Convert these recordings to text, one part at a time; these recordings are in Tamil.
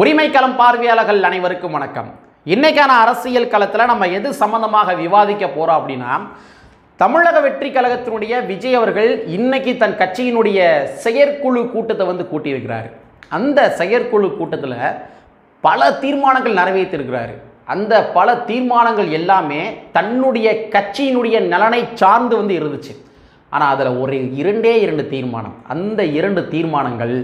உரிமைக்களம் பார்வையாளர்கள் அனைவருக்கும் வணக்கம். இன்றைக்கான அரசியல் களத்தில் நம்ம எது சம்பந்தமாக விவாதிக்க போகிறோம் அப்படின்னா தமிழக வெற்றி கழகத்தினுடைய விஜய் அவர்கள் இன்னைக்கு தன் கட்சியினுடைய செயற்குழு கூட்டத்தை வந்து கூட்டியிருக்கிறார். அந்த செயற்குழு கூட்டத்தில் பல தீர்மானங்கள் நிறைவேற்றிருக்கிறாரு. அந்த பல தீர்மானங்கள் எல்லாமே தன்னுடைய கட்சியினுடைய நலனை சார்ந்து வந்து இருந்துச்சு. ஆனால் அதில் ஒரு இரண்டே இரண்டு தீர்மானம். அந்த இரண்டு தீர்மானங்கள்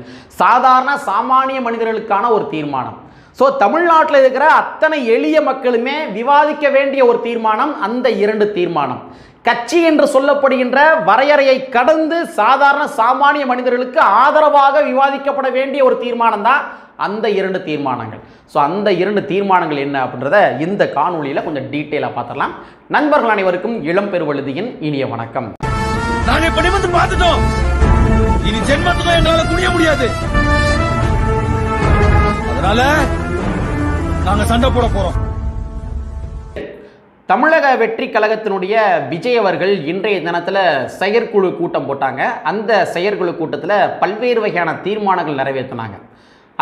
சாதாரண சாமானிய மனிதர்களுக்கான ஒரு தீர்மானம். ஸோ தமிழ்நாட்டில் இருக்கிற அத்தனை எளிய மக்களுமே விவாதிக்க வேண்டிய ஒரு தீர்மானம் அந்த இரண்டு தீர்மானம். கட்சி என்று சொல்லப்படுகின்ற வரையறையை கடந்து சாதாரண சாமானிய மனிதர்களுக்கு ஆதரவாக விவாதிக்கப்பட வேண்டிய ஒரு தீர்மானம் தான் அந்த இரண்டு தீர்மானங்கள். ஸோ அந்த இரண்டு தீர்மானங்கள் என்ன அப்படின்றத இந்த காணொலியில் கொஞ்சம் டீட்டெயிலாக பார்த்துடலாம். நண்பர்கள் அனைவருக்கும் இளம் பெருவழுதியின் இனிய வணக்கம். நாங்க இப்ப நிமிர்ந்து பார்த்துட்டோம். இனி ஜென்மத்துக்கும் எங்களால குனிய முடியாது. அதனால நாங்க சண்டை போட போறோம். தமிழக வெற்றி கழகத்தினுடைய விஜய் அவர்கள் இன்றைய தினத்தில் செயற்குழு கூட்டம் போட்டாங்க. அந்த செயற்குழு கூட்டத்தில் பல்வேறு வகையான தீர்மானங்கள் நிறைவேற்றினாங்க.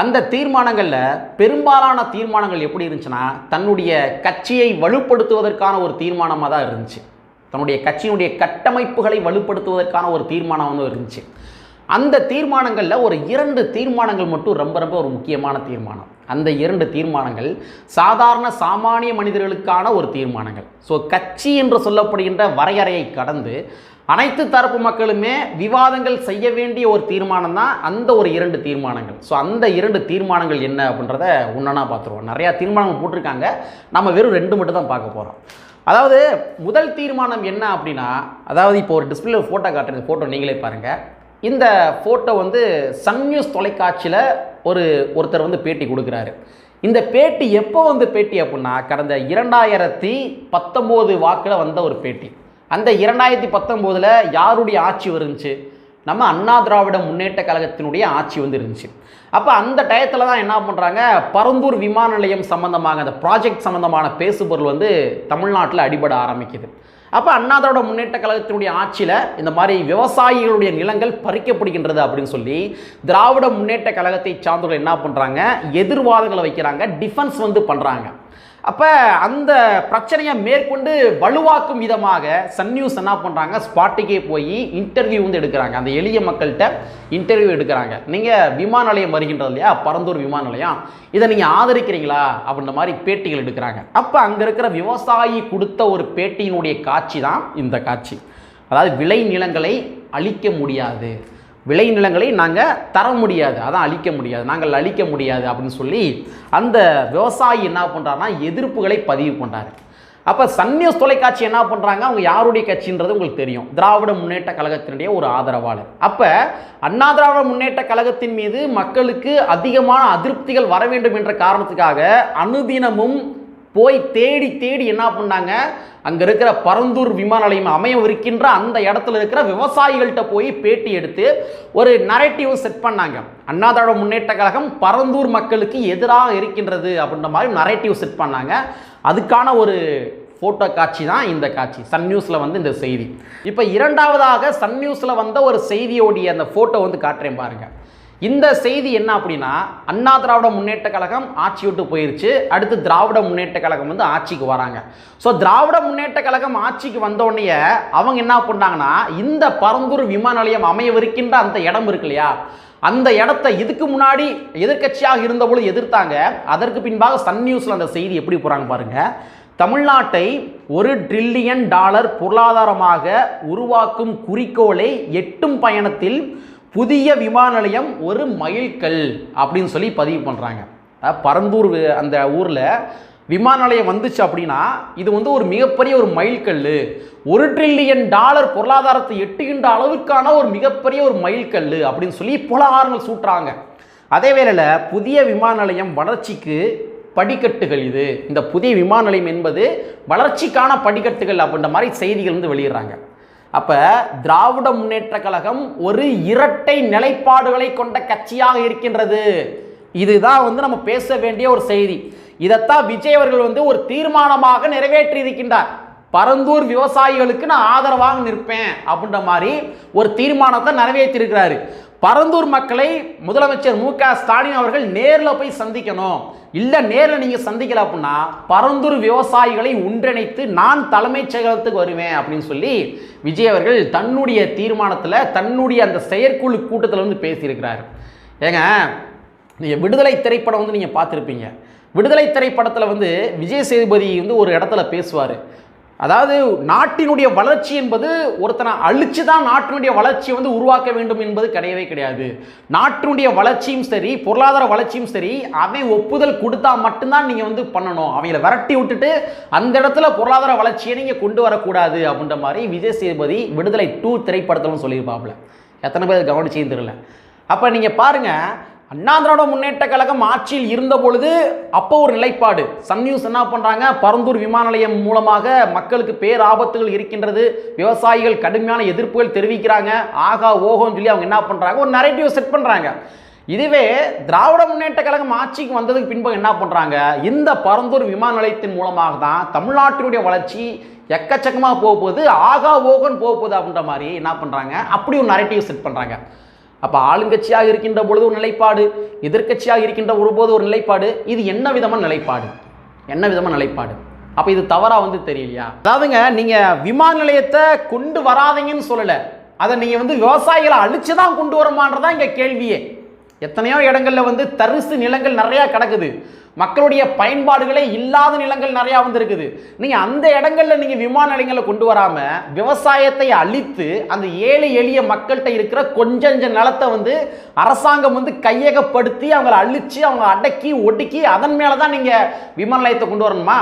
அந்த தீர்மானங்களில் பெரும்பாலான தீர்மானங்கள் எப்படி இருந்துச்சுன்னா தன்னுடைய கட்சியை வலுப்படுத்துவதற்கான ஒரு தீர்மானமாக தான் இருந்துச்சு. தன்னுடைய கட்சியினுடைய கட்டமைப்புகளை வலுப்படுத்துவதற்கான ஒரு தீர்மானம் வந்து இருந்துச்சு. அந்த தீர்மானங்களில் ஒரு இரண்டு தீர்மானங்கள் மட்டும் ரொம்ப ரொம்ப ஒரு முக்கியமான தீர்மானம். அந்த இரண்டு தீர்மானங்கள் சாதாரண சாமானிய மனிதர்களுக்கான ஒரு தீர்மானங்கள். ஸோ கட்சி என்று சொல்லப்படுகின்ற வரையறையை கடந்து அனைத்து தரப்பு மக்களுமே விவாதங்கள் செய்ய வேண்டிய ஒரு தீர்மானம் தான் அந்த ஒரு இரண்டு தீர்மானங்கள். ஸோ அந்த இரண்டு தீர்மானங்கள் என்ன அப்படின்றத ஒன்றா பார்த்துருவோம். நிறையா தீர்மானங்கள் போட்டிருக்காங்க. நம்ம வெறும் ரெண்டு மட்டும் தான் பார்க்க போகிறோம் அதாவது முதல் தீர்மானம் என்ன அப்படின்னா அதாவது இப்போ ஒரு டிஸ்பிளே ஃபோட்டோ காட்டுறது ஃபோட்டோ நீங்களே பாருங்கள் இந்த ஃபோட்டோ வந்து சன் நியூஸ் தொலைக்காட்சியில் ஒரு ஒருத்தர் வந்து பேட்டி கொடுக்குறாரு. இந்த பேட்டி எப்போ வந்து பேட்டி அப்படின்னா கடந்த இரண்டாயிரத்தி பத்தொம்போது வாக்கில் வந்த ஒரு பேட்டி. அந்த இரண்டாயிரத்தி பத்தொம்போதில் யாருடைய ஆட்சி வருந்துச்சு நம்ம அண்ணா திராவிட முன்னேற்ற கழகத்தினுடைய ஆட்சி வந்து இருந்துச்சு. அப்போ அந்த டயத்தில் தான் என்ன பண்ணுறாங்க பரந்தூர் விமான நிலையம் சம்மந்தமாக அந்த ப்ராஜெக்ட் சம்மந்தமான பேசுபொருள் வந்து தமிழ்நாட்டில் அடிபட ஆரம்பிக்குது. அப்போ அண்ணா திராவிட முன்னேற்ற கழகத்தினுடைய ஆட்சியில் இந்த மாதிரி விவசாயிகளுடைய நிலங்கள் பறிக்கப்படுகின்றது அப்படின்னு சொல்லி திராவிட முன்னேற்ற கழகத்தை சார்ந்தவர்கள் என்ன பண்ணுறாங்க எதிர்வாதங்களை வைக்கிறாங்க டிஃபென்ஸ் வந்து பண்ணுறாங்க அப்போ அந்த பிரச்சனையை மேற்கொண்டு வலுவாக்கும் விதமாக சன் நியூஸ் என்ன பண்ணுறாங்க ஸ்பாட்டுக்கே போய் இன்டர்வியூ வந்து எடுக்கிறாங்க. அந்த எளிய மக்கள்கிட்ட இன்டர்வியூ எடுக்கிறாங்க. நீங்கள் விமான நிலையம் வருகின்றது இல்லையா? பரந்தூர் விமான நிலையம். இதை நீங்கள் ஆதரிக்கிறீங்களா? அப்படின்ற மாதிரி பேட்டிகள் எடுக்கிறாங்க. அப்போ அங்கே இருக்கிற விவசாயி கொடுத்த ஒரு பேட்டியினுடைய காட்சி தான் இந்த காட்சி. அதாவது விளை நிலங்களை அழிக்க முடியாது. விளை நிலங்களை நாங்கள் தர முடியாது. அதான் அழிக்க முடியாது. நாங்கள் அழிக்க முடியாது அப்படின்னு சொல்லி அந்த விவசாயி என்ன பண்ணுறாருனா எதிர்ப்புகளை பதிவு பண்ணுறாரு அப்போ சன் தொலைக்காட்சி என்ன பண்ணுறாங்க அவங்க யாருடைய கட்சின்றது உங்களுக்கு தெரியும். திராவிட முன்னேற்ற கழகத்தினுடைய ஒரு ஆதரவாளர். அப்போ அண்ணா திராவிட முன்னேற்ற கழகத்தின் மீது மக்களுக்கு அதிகமான அதிருப்திகள் வர வேண்டும் என்ற காரணத்துக்காக அனுதினமும் போய் தேடி தேடி என்ன பண்ணாங்க? அங்கே இருக்கிற பரந்தூர் விமான நிலையம் அமையவிருக்கின்ற அந்த இடத்துல இருக்கிற விவசாயிகள்கிட்ட போய் பேட்டி எடுத்து ஒரு நரேட்டிவ் செட் பண்ணாங்க. அண்ணாதிராவிட முன்னேற்ற கழகம் பரந்தூர் மக்களுக்கு எதிராக இருக்கின்றது அப்படின்ற மாதிரி நரேட்டிவ் செட் பண்ணாங்க. அதுக்கான ஒரு ஃபோட்டோ காட்சி தான் இந்த காட்சி. சன் நியூஸில் வந்து இந்த செய்தி. இப்போ இரண்டாவதாக சன் நியூஸில் வந்த ஒரு செய்தியோடைய அந்த ஃபோட்டோ வந்து காட்டுறேன் பாருங்கள் இந்த செய்தி என்ன அப்படின்னா அண்ணா திராவிட முன்னேற்ற கழகம் ஆட்சி விட்டு போயிருச்சு. அடுத்து திராவிட முன்னேற்ற கழகம் வந்து ஆட்சிக்கு வராங்க. ஸோ திராவிட முன்னேற்ற கழகம் ஆட்சிக்கு வந்தோடனே அவங்க என்ன பண்ணாங்கன்னா இந்த பரந்தூர் விமான நிலையம் அமையவிருக்கின்ற அந்த இடம் இருக்கு இல்லையா? அந்த இடத்த இதுக்கு முன்னாடி எதிர்க்கட்சியாக இருந்தபொழுது எதிர்த்தாங்க. அதற்கு பின்பாக சன் நியூஸில் அந்த செய்தி எப்படி போகிறாங்க பாருங்க. தமிழ்நாட்டை ஒரு ட்ரில்லியன் டாலர் பொருளாதாரமாக உருவாக்கும் குறிக்கோளை எட்டும் பயணத்தில் புதிய விமான நிலையம் ஒரு மைல்கல் அப்படின்னு சொல்லி பதிவு பண்ணுறாங்க பரந்தூர் அந்த ஊரில் விமான நிலையம் வந்துச்சு அப்படின்னா இது வந்து ஒரு மிகப்பெரிய ஒரு மைல்கல். ஒரு ட்ரில்லியன் டாலர் பொருளாதாரத்தை எட்டுகின்ற அளவுக்கான ஒரு மிகப்பெரிய ஒரு மைல்கல் அப்படின்னு சொல்லி புலகாரங்கள் சூட்டுறாங்க. அதே வேளையில் புதிய விமான நிலையம் வளர்ச்சிக்கு படிக்கட்டுகள் இது. இந்த புதிய விமான நிலையம் என்பது வளர்ச்சிக்கான படிக்கட்டுகள் அப்படின்ற மாதிரி செய்திகள் வந்து வெளியிடுறாங்க. அப்ப திராவிட முன்னேற்ற கழகம் ஒரு இரட்டை நிலைப்பாடுகளை கொண்ட கட்சியாக இருக்கின்றது. இதுதான் வந்து நம்ம பேச வேண்டிய ஒரு செய்தி. இதைத்தான் விஜய் அவர்கள் வந்து ஒரு தீர்மானமாக நிறைவேற்றி இருக்கின்றார் பரந்தூர் விவசாயிகளுக்கு நான் ஆதரவாக நிற்பேன் அப்படின்ற மாதிரி ஒரு தீர்மானத்தை நிறைவேற்றியிருக்கிறாரு. பரந்தூர் மக்களை முதலமைச்சர் மு க ஸ்டாலின் அவர்கள் நேரில் போய் சந்திக்கணும். இல்லை நேரில் நீங்கள் சந்திக்கல அப்படின்னா பரந்தூர் விவசாயிகளை ஒன்றிணைத்து நான் தலைமைச் செயலகத்துக்கு வருவேன் அப்படின்னு சொல்லி விஜய் அவர்கள் தன்னுடைய தீர்மானத்தில் தன்னுடைய அந்த செயற்குழு கூட்டத்தில் வந்து பேசியிருக்கிறார். ஏங்க நீங்கள் விடுதலை திரைப்படம் வந்து நீங்கள் பார்த்துருப்பீங்க. விடுதலை திரைப்படத்தில் வந்து விஜய் சேதுபதி வந்து ஒரு இடத்துல பேசுவார். அதாவது நாட்டினுடைய வளர்ச்சி என்பது ஒருத்தனை அழிச்சு தான் நாட்டினுடைய வளர்ச்சியை வந்து உருவாக்க வேண்டும் என்பது கிடையவே கிடையாது. நாட்டினுடைய வளர்ச்சியும் சரி பொருளாதார வளர்ச்சியும் சரி அவன் ஒப்புதல் கொடுத்தா மட்டும்தான் நீங்கள் வந்து பண்ணணும். அவங்கள விரட்டி விட்டுட்டு அந்த இடத்துல பொருளாதார வளர்ச்சியை நீங்கள் கொண்டு வரக்கூடாது அப்படின்ற மாதிரி விஜய் சேதுபதி விடுதலை டூ திரைப்படத்திலும் சொல்லியிருப்பாப்புல. எத்தனை பேர் கவனிச்சேன்னு தெரியல. அப்போ நீங்கள் பாருங்கள் அண்ணா திராவிட முன்னேற்ற கழகம் ஆட்சியில் இருந்த பொழுது அப்போ ஒரு நிலைப்பாடு. சன் நியூஸ் என்ன பண்ணுறாங்க பரந்தூர் விமான நிலையம் மூலமாக மக்களுக்கு பேர் ஆபத்துகள் இருக்கின்றது. விவசாயிகள் கடுமையான எதிர்ப்புகள் தெரிவிக்கிறாங்க. ஆகா ஓஹோன்னு சொல்லி அவங்க என்ன பண்ணுறாங்க ஒரு நரேட்டிவ் செட் பண்ணுறாங்க இதுவே திராவிட முன்னேற்ற கழகம் ஆட்சிக்கு வந்ததுக்கு பின்பு என்ன பண்ணுறாங்க இந்த பரந்தூர் விமான நிலையத்தின் மூலமாக தான் தமிழ்நாட்டினுடைய வளர்ச்சி எக்கச்சக்கமாக போக போகுது. ஆகா ஓகன் போக போகுது அப்படின்ற மாதிரி என்ன பண்ணுறாங்க அப்படி ஒரு நரேட்டிவ் செட் பண்ணுறாங்க அப்போ ஆளுங்கட்சியாக இருக்கின்ற பொழுது ஒரு நிலைப்பாடு எதிர்க்கட்சியாக இருக்கின்ற ஒரு போது ஒரு நிலைப்பாடு இது என்ன விதமான நிலைப்பாடு? என்ன விதமான நிலைப்பாடு? அப்போ இது தவறாக வந்து தெரியலையா? அதாவதுங்க நீங்கள் விமான நிலையத்தை கொண்டு வராதீங்கன்னு சொல்லலை. அதை நீங்கள் வந்து விவசாயிகளை அழிச்சு தான் கொண்டு வரமான்றதான் இங்கே கேள்வியே. எத்தனையோ இடங்களில் வந்து தரிசு நிலங்கள் நிறையா கிடக்குது. மக்களுடைய பயன்பாடுகளே இல்லாத நிலங்கள் நிறையா வந்து இருக்குது நீங்கள் அந்த இடங்களில் நீங்கள் விமான நிலையங்களை கொண்டு வராமல் விவசாயத்தை அழித்து அந்த ஏழை எளிய மக்கள்கிட்ட இருக்கிற கொஞ்சஞ்ச நிலத்தை வந்து அரசாங்கம் வந்து கையகப்படுத்தி அவங்கள அழித்து அவங்க அடக்கி ஒடுக்கி அதன் மேலே தான் நீங்கள் விமான நிலையத்தை கொண்டு வரணுமா?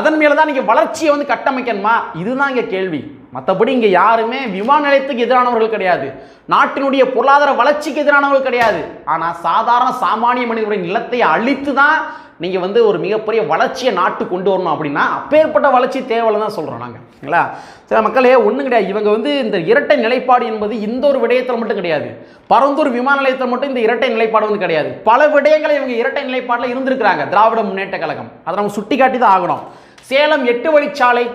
அதன் மேலே தான் நீங்கள் வளர்ச்சியை வந்து கட்டமைக்கணுமா? இதுதான் இங்கே கேள்வி. மற்றபடி இங்கே யாருமே விமான நிலையத்துக்கு எதிரானவர்கள் கிடையாது. நாட்டினுடைய பொருளாதார வளர்ச்சிக்கு எதிரானவர்கள் கிடையாது. ஆனால் சாதாரண சாமானிய மனிதனுடைய நிலத்தை அழித்து தான் நீங்கள் வந்து ஒரு மிகப்பெரிய வளர்ச்சியை நாட்டு கொண்டு வரணும் அப்படின்னா அப்பேற்பட்ட வளர்ச்சி தேவையில்லை தான் சொல்கிறோம் நாங்கள் சரிங்களா சில மக்களே ஒன்றும் கிடையாது. இவங்க வந்து இந்த இரட்டை நிலைப்பாடு என்பது இந்த ஒரு விடயத்தில் மட்டும் கிடையாது. பரந்தூர் விமான நிலையத்தில் மட்டும் இந்த இரட்டை நிலைப்பாடு வந்து கிடையாது. பல விடயங்களை இவங்க இரட்டை நிலைப்பாடில் இருந்திருக்கிறாங்க. திராவிட முன்னேற்ற கழகம். அதை நம்ம சுட்டி காட்டி தான் ஆகணும். சேலம் எட்டு வழிச்சாலை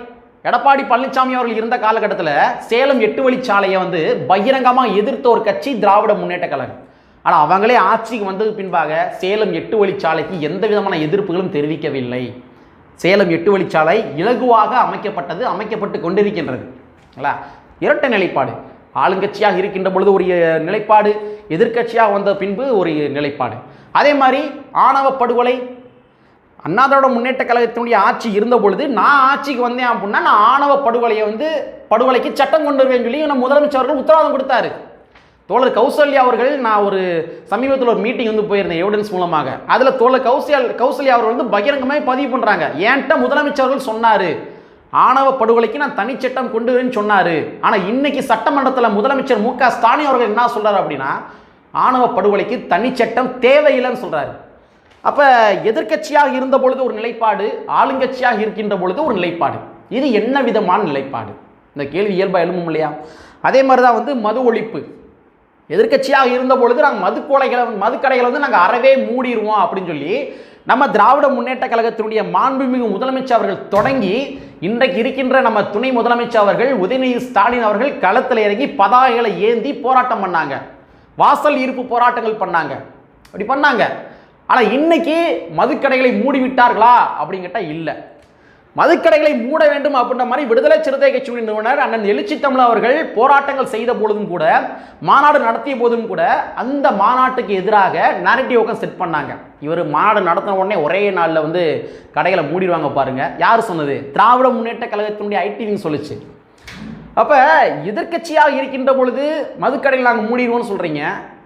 எடப்பாடி பழனிசாமி அவர்கள் இருந்த காலகட்டத்தில் சேலம் எட்டு வழிச்சாலையை வந்து பகிரங்கமாக எதிர்த்த ஒரு கட்சி திராவிட முன்னேற்ற கழகம். ஆனால் அவங்களே ஆட்சிக்கு வந்தது பின்பாக சேலம் எட்டு வழிச்சாலைக்கு எந்த விதமான எதிர்ப்புகளும் தெரிவிக்கவில்லை. சேலம் எட்டு வழிச்சாலை இலகுவாக அமைக்கப்பட்டது அமைக்கப்பட்டு கொண்டிருக்கின்றது. இரட்டை நிலைப்பாடு. ஆளுங்கட்சியாக இருக்கின்ற பொழுது ஒரு நிலைப்பாடு எதிர்க்கட்சியாக வந்த பின்பு ஒரு நிலைப்பாடு. அதே மாதிரி ஆணவ படுகொலை அண்ணாதிராவிட முன்னேற்ற கழகத்தினுடைய ஆட்சி இருந்த பொழுது நான் ஆட்சிக்கு வந்தேன் அப்படின்னா நான் ஆணவ படுகொலையை வந்து படுகொலைக்கு சட்டம் கொண்டு வருவேன்னு சொல்லி நம்ம முதலமைச்சர் அவர்கள் உத்தரவாதம் கொடுத்தாரு. தோழர் கௌசல்யா அவர்கள் நான் ஒரு சமீபத்தில் ஒரு மீட்டிங் வந்து போயிருந்தேன் எவிடன்ஸ் மூலமாக. அதில் தோழர் கௌசல் கௌசல்யா அவர்கள் வந்து பகிரங்கமாக பதிவு பண்ணுறாங்க ஏன்ட்ட முதலமைச்சர் அவர்கள் சொன்னார் ஆணவ படுகொலைக்கு நான் தனிச்சட்டம் கொண்டு வரேன்னு சொன்னார். ஆனால் இன்னைக்கு சட்டமன்றத்தில் முதலமைச்சர் மு க ஸ்டாலின் அவர்கள் என்ன சொல்கிறார் அப்படின்னா ஆணவ படுகொலைக்கு தனிச்சட்டம் தேவையில்லைன்னு சொல்கிறாரு அப்போ எதிர்க்கட்சியாக இருந்த பொழுது ஒரு நிலைப்பாடு ஆளுங்கட்சியாக இருக்கின்ற பொழுது ஒரு நிலைப்பாடு. இது என்ன விதமான நிலைப்பாடு? இந்த கேள்வி இயல்பாக எழும்பும் இல்லையா? அதே மாதிரி தான் வந்து மது ஒழிப்பு. எதிர்க்கட்சியாக இருந்த பொழுது நாங்கள் மதுக்கொலைகளை மதுக்கடைகளை வந்து நாங்கள் அறவே மூடிடுவோம் அப்படின்னு சொல்லி நம்ம திராவிட முன்னேற்ற கழகத்தினுடைய மாண்புமிகு முதலமைச்சர் அவர்கள் தொடங்கி இன்றைக்கு இருக்கின்ற நம்ம துணை முதலமைச்சர் அவர்கள் உதயநிதி ஸ்டாலின் அவர்கள் களத்தில் இறங்கி பதாகைகளை ஏந்தி போராட்டம் பண்ணாங்க. வாசல் ஈர்ப்பு போராட்டங்கள் பண்ணாங்க. அப்படி பண்ணாங்க. ஆனால் இன்னைக்கு மதுக்கடைகளை மூடி விட்டார்களா அப்படின்னு கேட்டால் இல்லை. மதுக்கடைகளை மூட வேண்டும் அப்படின்ற மாதிரி விடுதலை சிறுத்தை கட்சியின் நிறுவனர் அண்ணன் எழுச்சி தமிழ் அவர்கள் போராட்டங்கள் செய்த போதும் கூட மாநாடு நடத்திய போதும் கூட அந்த மாநாட்டுக்கு எதிராக நேரட்டிவ் செட் பண்ணாங்க. இவர் மாநாடு நடத்தின உடனே ஒரே நாளில் வந்து கடைகளை மூடிடுவாங்க பாருங்க. யார் சொன்னது? திராவிட முன்னேற்ற கழகத்தினுடைய ஐடிவின்னு சொல்லிச்சு. அப்போ எதிர்க்கட்சியாக இருக்கின்ற பொழுது மதுக்கடையில் நாங்கள் மூடிடுவோம்னு சொல்கிறீங்க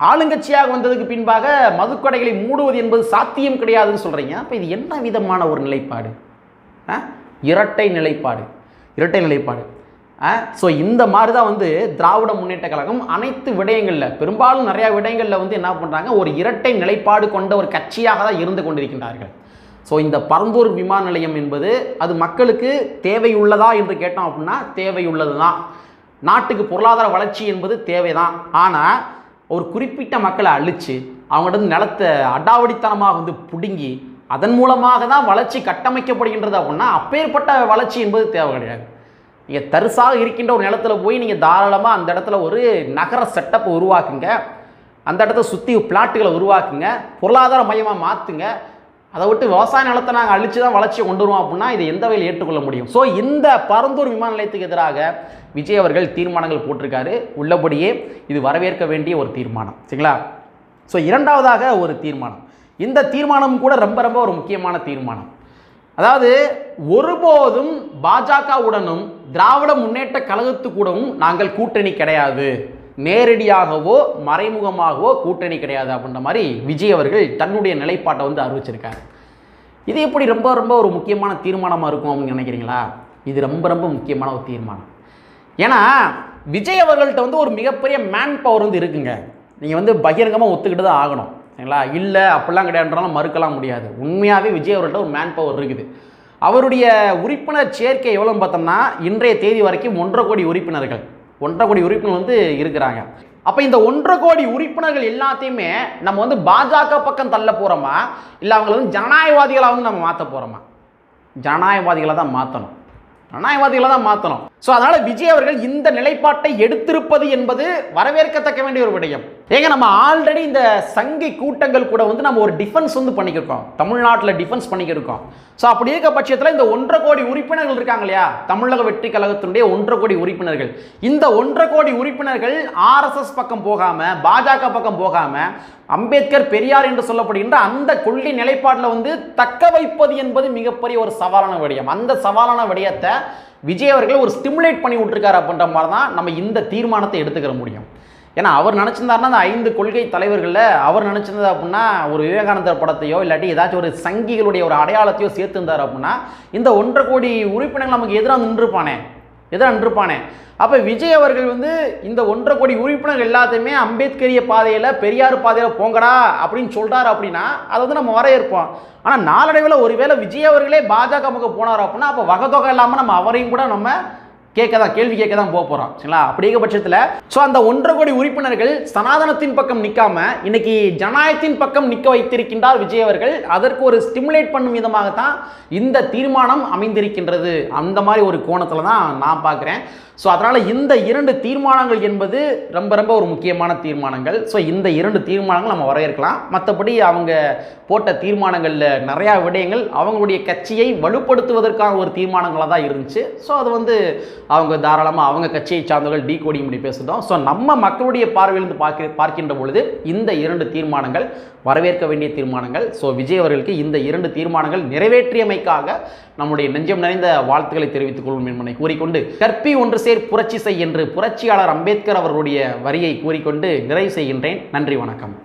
ஆளுங்கட்சியாக வந்ததுக்கு பின்பாக மதுக்கடைகளை மூடுவது என்பது சாத்தியம் கிடையாதுன்னு சொல்கிறீங்க அப்போ இது என்ன விதமான ஒரு நிலைப்பாடு? இரட்டை நிலைப்பாடு. இரட்டை நிலைப்பாடு. ஸோ இந்த மாதிரி தான் வந்து திராவிட முன்னேற்ற கழகம் அனைத்து விடயங்களில் பெரும்பாலும் நிறையா விடயங்களில் வந்து என்ன பண்ணுறாங்க ஒரு இரட்டை நிலைப்பாடு கொண்ட ஒரு கட்சியாக தான் இருந்து கொண்டிருக்கின்றார்கள். ஸோ இந்த பரந்தூர் விமான நிலையம் என்பது அது மக்களுக்கு தேவையுள்ளதா என்று கேட்டோம் அப்படின்னா தேவையுள்ளது தான் நாட்டுக்கு பொருளாதார வளர்ச்சி என்பது தேவைதான். ஆனால் ஒரு குறிப்பிட்ட மக்களை அழித்து அவங்கள்ட்ட நிலத்தை அடாவடித்தனமாக வந்து பிடுங்கி அதன் மூலமாக தான் வளர்ச்சி கட்டமைக்கப்படுகின்றது அப்படின்னா அப்பேற்பட்ட வளர்ச்சி என்பது தேவை கிடையாது. நீங்கள் தரிசாக இருக்கின்ற ஒரு நிலத்துல போய் நீங்கள் தாராளமாக அந்த இடத்துல ஒரு நகர செட்டப்பை உருவாக்குங்க. அந்த இடத்த சுற்றி பிளாட்டுகளை உருவாக்குங்க. பொருளாதார மையமாக மாற்றுங்க அதை விட்டு விவசாய நிலத்தை நாங்கள் அழிச்சு தான் வளர்ச்சியை கொண்டு வருவோம் அப்படின்னா இதை எந்த வகையில் ஏற்றுக்கொள்ள முடியும்? ஸோ இந்த பரந்தூர் விமான நிலையத்துக்கு எதிராக விஜய் அவர்கள் தீர்மானங்கள் போட்டிருக்காரு. உள்ளபடியே இது வரவேற்க வேண்டிய ஒரு தீர்மானம். சரிங்களா? ஸோ இரண்டாவதாக ஒரு தீர்மானம். இந்த தீர்மானம் கூட ரொம்ப ரொம்ப ஒரு முக்கியமான தீர்மானம். அதாவது ஒருபோதும் பாஜகவுடனும் திராவிட முன்னேற்ற கழகத்து கூடவும் நாங்கள் கூட்டணி கிடையாது. நேரடியாகவோ மறைமுகமாகவோ கூட்டணி கிடையாது அப்படின்ற மாதிரி விஜய் அவர்கள் தன்னுடைய நிலைப்பாட்டை வந்து அறிவிச்சிருக்காரு. இது எப்படி ரொம்ப ரொம்ப ஒரு முக்கியமான தீர்மானமாக இருக்கும் அப்படின்னு நினைக்கிறீங்களா? இது ரொம்ப ரொம்ப முக்கியமான ஒரு தீர்மானம். ஏன்னா விஜய் அவர்கள்ட்ட வந்து ஒரு மிகப்பெரிய மேன் பவர் வந்து இருக்குங்க. நீங்கள் வந்து பகிரங்கமாக ஒத்துக்கிட்டு தான் ஆகணும். சரிங்களா? இல்லை அப்படிலாம் கிடையாதுன்றாலும் மறுக்கலாம் முடியாது. உண்மையாகவே விஜய் அவர்கள்ட்ட ஒரு மேன் பவர் இருக்குது. அவருடைய உறுப்பினர் சேர்க்கை எவ்வளோன்னு பார்த்தோம்னா இன்றைய தேதி வரைக்கும் ஒன்றரை கோடி உறுப்பினர்கள். ஒன்றரை கோடி உறுப்பினர் வந்து இருக்கிறாங்க. அப்போ இந்த ஒன்றரை கோடி உறுப்பினர்கள் எல்லாத்தையுமே நம்ம வந்து பாஜக பக்கம் தள்ள போகிறோமா இல்லை அவங்கள வந்து ஜனநாயகவாதிகளாக வந்து நம்ம மாற்ற போகிறோமா ஜனநாயகவாதிகளை தான் மாற்றணும் ஜனநாயகவாதிகளை தான் மாற்றணும் ஸோ அதனால் விஜய் அவர்கள் இந்த நிலைப்பாட்டை எடுத்திருப்பது என்பது வரவேற்கத்தக்க வேண்டிய ஒரு விடயம். ஏங்க நம்ம ஆல்ரெடி இந்த சங்கி கூட்டங்கள் கூட வந்து நம்ம ஒரு டிஃபென்ஸ் வந்து பண்ணிக்கிருக்கோம். தமிழ்நாட்டில் டிஃபென்ஸ் பண்ணிக்கிருக்கோம். ஸோ அப்படி இருக்க பட்சத்தில் இந்த ஒன்றரை கோடி உறுப்பினர்கள் இருக்காங்க இல்லையா? தமிழக வெற்றி கழகத்தினுடைய ஒன்றரை கோடி உறுப்பினர்கள். இந்த ஒன்றரை கோடி உறுப்பினர்கள் ஆர்எஸ்எஸ் பக்கம் போகாமல் பாஜக பக்கம் போகாமல் அம்பேத்கர் பெரியார் என்று சொல்லப்படுகின்ற அந்த கொள்ளி நிலைப்பாட்டில் வந்து தக்க வைப்பது என்பது மிகப்பெரிய ஒரு சவாலான விடயம். அந்த சவாலான விடயத்தை விஜய் அவர்களை ஒரு ஸ்டிமுலேட் பண்ணி விட்டுருக்காரு அப்படின்ற மாதிரி தான் நம்ம இந்த தீர்மானத்தை எடுத்துக்கிற முடியும். ஏன்னா அவர் நினச்சிருந்தாருன்னா அந்த ஐந்து கொள்கை தலைவர்களில் அவர் நினச்சிருந்தது அப்படின்னா ஒரு விவேகானந்தர் படத்தையோ இல்லாட்டி ஏதாச்சும் ஒரு சங்கிகளுடைய ஒரு அடையாளத்தையோ சேர்த்துருந்தார் அப்படின்னா இந்த ஒன்றரை கோடி உறுப்பினர்கள் நமக்கு எதிராக நின்றுப்பானே. எதை நின்றுப்பானே. அப்போ விஜய் அவர்கள் வந்து இந்த ஒன்றரை கோடி உறுப்பினர்கள் எல்லாத்தையுமே அம்பேத்கரிய பாதையில் பெரியார் பாதையில் போங்கடா அப்படின்னு சொல்கிறாரு அப்படின்னா அதை வந்து நம்ம வரவேற்போம். ஆனால் நாளடைவில் ஒருவேளை விஜய் அவர்களே பாஜக பக்கம் போனார் அப்படின்னா அப்போ வகதொகை இல்லாமல் நம்ம அவரையும் கூட நம்ம கேட்க தான் கேள்வி கேட்க தான் போக போகிறோம் சரிங்களா? அப்படிங்கிற பட்சத்தில் ஸோ அந்த ஒன்றரை கோடி உறுப்பினர்கள் சனாதனத்தின் பக்கம் நிற்காம இன்னைக்கு ஜனநாயகத்தின் பக்கம் நிற்க வைத்திருக்கின்றார் விஜய் அவர்கள். அதற்கு ஒரு ஸ்டிமுலேட் பண்ணும் விதமாகத்தான் இந்த தீர்மானம் அமைந்திருக்கின்றது. அந்த மாதிரி ஒரு கோணத்தில் தான் நான் பார்க்குறேன். ஸோ அதனால் இந்த இரண்டு தீர்மானங்கள் என்பது ரொம்ப ரொம்ப ஒரு முக்கியமான தீர்மானங்கள். ஸோ இந்த இரண்டு தீர்மானங்கள் நம்ம வரவேற்கலாம். மற்றபடி அவங்க போட்ட தீர்மானங்களில் நிறையா விடயங்கள் அவங்களுடைய கட்சியை வலுப்படுத்துவதற்கான ஒரு தீர்மானங்களாக தான் இருந்துச்சு. ஸோ அது வந்து அவங்க தாராளமாக அவங்க கட்சியை சார்ந்தவர்கள் டீ கோடிங் பண்ணி பேசுகிறோம் ஸோ நம்ம மக்களுடைய பார்வையிலிருந்து பார்க்க பார்க்கின்ற பொழுது இந்த இரண்டு தீர்மானங்கள் வரவேற்க வேண்டிய தீர்மானங்கள் ஸோ விஜய் அவர்களுக்கு இந்த இரண்டு தீர்மானங்கள் நிறைவேற்றியமைக்காக நம்முடைய நெஞ்சம் நிறைந்த வாழ்த்துக்களை தெரிவித்துக் கொள்வோம் என்பதை கூறிக்கொண்டு கற்பி ஒன்று சேர் புரட்சி செய் என்று புரட்சியாளர் அம்பேத்கர் அவர்களுடைய வரியை கூறிக்கொண்டு நிறைவு செய்கின்றேன். நன்றி வணக்கம்.